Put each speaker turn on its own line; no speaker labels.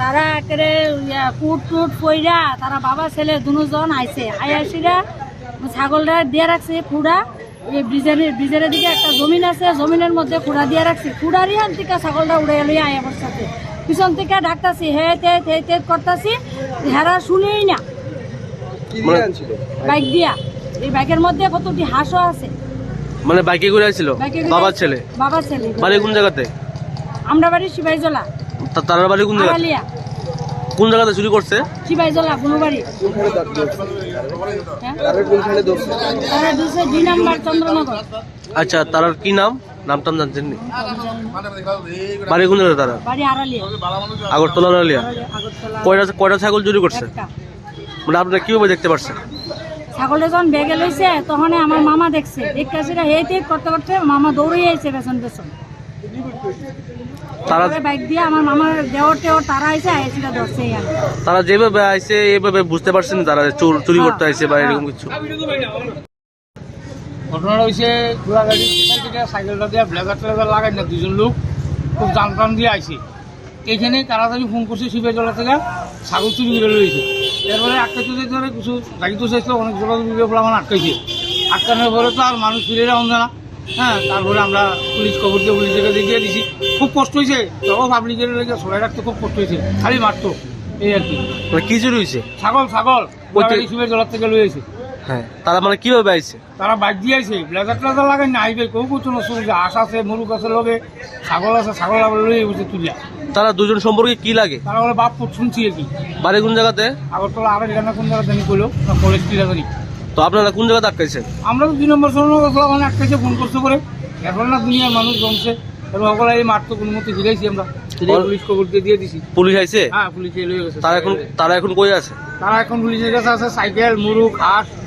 তারা একেবারে ইয়া, কুট টুট পইরা তারা বাবা ছেলে দুজন আইছে। আইয়াসিরা ছাগলটা দিয়ে রাখছে খুঁড়া। এই ব্রিজের ব্রিজের দিকে একটা জমিন আছে জমিনের মধ্যে খুঁড়া দিয়ে রাখছে। খুঁড়ারই হান থেকে ছাগলটা উড়ে এলো আয়া বসাতে পিছন থেকে ডাকতাছি হে তে তে তে করতাছি হেরা শুনেই না। বাইক দিয়া। এই বাইকের মধ্যে কতটি হাঁসও আছে।
মানে বাইকে আসছিল
বাইকে
বাবার ছেলে?
বাবার ছেলে।
বাড়ি কোন জায়গাতে?
আমরা বাড়ি শিবাইজলা
তার বাড়ি কোন
আড়ালিয়া।
কোন জায়গাতে চুরি করছে?
শিবাইজলা হ্যাঁ
তারা কোনখানে ধরছে
তারা দুশো দুই নাম্বার চন্দ্রনগর।
আচ্ছা তার কি নাম? নাম টাম জানছেন নি? বাড়ি কোন তারা?
বাড়ি আড়ালিয়া।
আগরতলা
আগরতলা।
কয়টা কয়টা ছাগল চুরি করছে?
একটা।
মানে আপনারা কীভাবে দেখতে পারছেন?
ছাগলটা যখন বেগে লইছে তখন আমার মামা দেখছে। টেক করতে করতে মামা দৌড়ে আইছে পেছন পেছন।
তারা
বাইক দিয়ে আমার মামার দেওয়ার টেওয়ার তারা আইছে আইসিরা ধরছে
তারা যেভাবে আইছে এইভাবে বুঝতে পারছেন তারা চোর চুরি করতে আইছে বা এরকম কিছু?
ঘটনাটা হয়েছে ঘোড়া গাড়ি সাইকেলটা দিয়ে ব্লেজার ট্লেজার লাগাই না দুজন লোক খুব টাম দিয়ে আইছে। তাড়াতাড়ি ফোন করছে শিবের জলা থেকে ছাগল চুরি করে রয়েছে এরপরে আটকাইতে যেতে ধরে কিছু চাইছিল অনেক আমার আটকাইছে। আটকানোর পরে তো আর মানুষ ফিরে যাওয়া না। হ্যাঁ তারপরে আমরা পুলিশ খবর দিয়ে পুলিশের কাছে দিয়ে দিছি। খুব কষ্ট হয়েছে। তখন পাবলিকের লেগে সবাই রাখতে খুব কষ্ট হয়েছে। খালি মারতো। এই আর কি।
মানে কি চুরি হয়েছে?
ছাগল ছাগল। শিবের জলার থেকে লয়েছে
হ্যাঁ তারা মানে কীভাবে আইছে
তারা বাইক দিয়েছে ব্লেজার ট্লেজার লাগাই না আইবে কেউ কিছু অসুবিধা আশ আছে মুরুক আছে লগে। ছাগল আছে ছাগল আবার লই বসে তুলিয়া।
তারা দুজন সম্পর্কে কি লাগে?
তারা বলে বাপ শুনছি আর কি।
বাড়ি কোন জায়গাতে?
আগরতলা আড়াই জানা কোন জায়গা জানি কইলো? কলেজ
তো আপনারা কোন জায়গাতে আটকাইছেন?
আমরা তো দুই নম্বর মানে আটকাইছে ফোন করছে করে এখন না দুনিয়ার মানুষ জমছে। এবং সকলে এই মাঠ তো কোনো মতে আমরা। পুলিশ খবর দিয়ে দিয়ে দিছি।
পুলিশ আইছে?
হ্যাঁ পুলিশ
তারা এখন তারা এখন কই আছে?
তারা এখন পুলিশের কাছে আছে সাইকেল মুরুখ হাঁস।